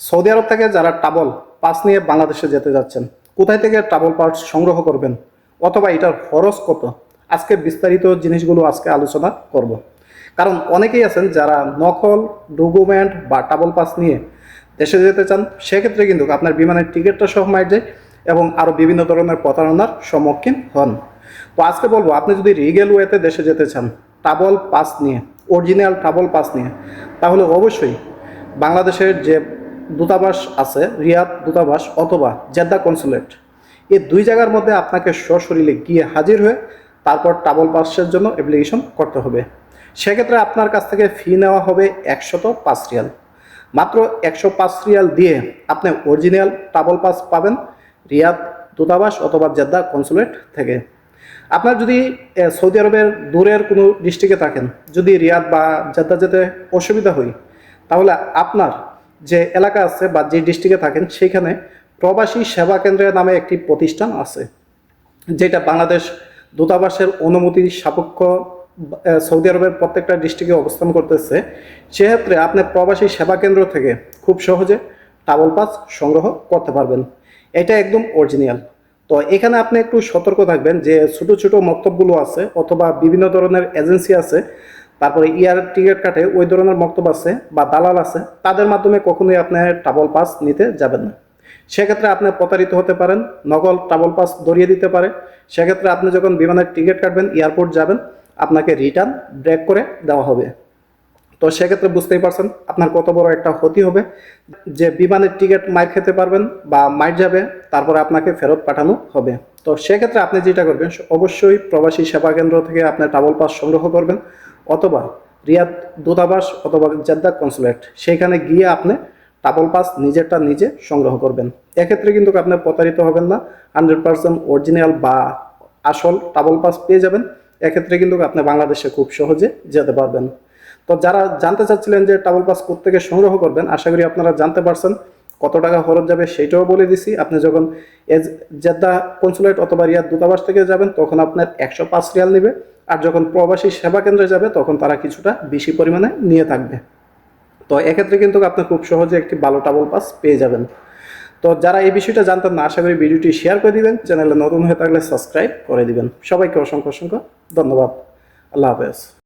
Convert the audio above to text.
Saudi আরব থেকে যারা trouble pass নিয়ে বাংলাদেশে যেতে যাচ্ছেন, কোথায় থেকে ট্রাবল পাস সংগ্রহ করবেন, অথবা এটার খরচ কত, আজকে বিস্তারিত জিনিসগুলো আজকে আলোচনা করব। কারণ অনেকেই আছেন যারা নকল ডকুমেন্ট বা ট্রাবল পাস নিয়ে দেশে যেতে চান, সেক্ষেত্রে কিন্তু আপনার বিমানের টিকিটটা সহ মাইট যায় এবং আরও বিভিন্ন ধরনের প্রতারণার সম্মুখীন হন। তো আজকে বলব, আপনি যদি রিগেল ওয়েতে দেশে যেতে চান ট্রাবল পাস নিয়ে অরিজিনাল ট্রাবল পাস নিয়ে, তাহলে অবশ্যই বাংলাদেশের যে দূতাবাস আছে, রিয়াদ দূতাবাস অথবা জেদ্দা কনসুলেট। এই দুই জায়গার মধ্যে আপনাকে সশরীরে গিয়ে হাজির হয়ে তারপর ট্রাভেল পাসের জন্য অ্যাপ্লিকেশন করতে হবে। সেক্ষেত্রে আপনার কাছ থেকে ফি নেওয়া হবে একশত পাঁচ রিয়াল। মাত্র একশো পাঁচ রিয়াল দিয়ে আপনি অরিজিনাল ট্রাভেল পাস পাবেন রিয়াদ দূতাবাস অথবা জেদ্দা কনসুলেট থেকে। আপনার যদি সৌদি আরবের দূরের কোনো ডিস্ট্রিক্টে থাকেন, যদি রিয়াদ বা জেদ্দা যেতে অসুবিধা হয়, তাহলে আপনার যে এলাকা আছে বা যে ডিস্ট্রিক্টে থাকেন, সেখানে প্রবাসী সেবা কেন্দ্রের নামে একটি প্রতিষ্ঠান আছে, যেটা বাংলাদেশ দূতাবাসের অনুমতি সাপেক্ষ সৌদি আরবের প্রত্যেকটা ডিস্ট্রিক্টে অবস্থান করতেছে। সেক্ষেত্রে আপনি প্রবাসী সেবা কেন্দ্র থেকে খুব সহজে ট্রাভেল পাস সংগ্রহ করতে পারবেন। এটা একদম অরিজিনাল তো এখানে আপনি একটু সতর্ক থাকবেন যে ছোট ছোট মক্তবগুলো আছে অথবা বিভিন্ন ধরনের এজেন্সি আছে তারপরে ইয়ার টিকিট কাটে, ওই ধরনের মক্তব আছে বা দালাল আছে, তাদের মাধ্যমে কখনোই আপনি ট্রাভেল পাস নিতে যাবেন না। সেক্ষেত্রে আপনি প্রতারিত হতে পারেন, নকল ট্রাভেল পাস ধরিয়ে দিতে পারে। সেক্ষেত্রে আপনি যখন বিমানের টিকিট কাটবেন, এয়ারপোর্ট যাবেন, আপনাকে রিটার্ন ব্রেক করে দেওয়া হবে। তো সেক্ষেত্রে বুঝতেই পারছেন, আপনার কত বড় একটা ক্ষতি হবে। যে বিমানের টিকিট মাইর খেতে পারবেন বা মাইর যাবে, তারপরে আপনাকে ফেরত পাঠানো হবে। তো সেক্ষেত্রে আপনি যেটা করবেন, অবশ্যই প্রবাসী সেবা কেন্দ্র থেকে আপনার ট্রাভেল পাস সংগ্রহ করবেন। অথবা রিয়াদ দূতাবাস অথবা জেদ্দা কনসুলেট, সেইখানে গিয়ে আপনি ট্রাভেল পাস নিজেরটা নিজে সংগ্রহ করবেন। এক্ষেত্রে কিন্তু আপনি প্রতারিত হবেন না হান্ড্রেড পার্সেন্ট অরিজিনাল বা আসল ট্রাভেল পাস পেয়ে যাবেন। এক্ষেত্রে কিন্তু আপনি বাংলাদেশে খুব সহজে যেতে পারবেন। তো যারা জানতে চাচ্ছিলেন যে ট্রাভেল পাস থেকে সংগ্রহ করবেন, আশা করি আপনারা জানতে পারছেন কত টাকা খরচ যাবে, সেইটাও বলে দিছি। আপনি যখন জেদ্দা কনসুলেট অথবা রিয়াদ দূতাবাস থেকে যাবেন, তখন আপনার একশো পাঁচ রিয়াল নেবে। আর যখন প্রবাসী সেবা কেন্দ্রে যাবে, তখন তারা কিছুটা বেশি পরিমাণে নিয়ে থাকবে। তো এক্ষেত্রে কিন্তু আপনি খুব সহজে একটি ভালো টাবল পাস পেয়ে যাবেন। তো যারা এই বিষয়টা জানতেন না, আশা করি ভিডিওটি শেয়ার করে দিবেন। চ্যানেলে নতুন হয়ে থাকলে সাবস্ক্রাইব করে দিবেন। সবাইকে অসংখ্য অসংখ্য ধন্যবাদ। আল্লাহ হাফেজ।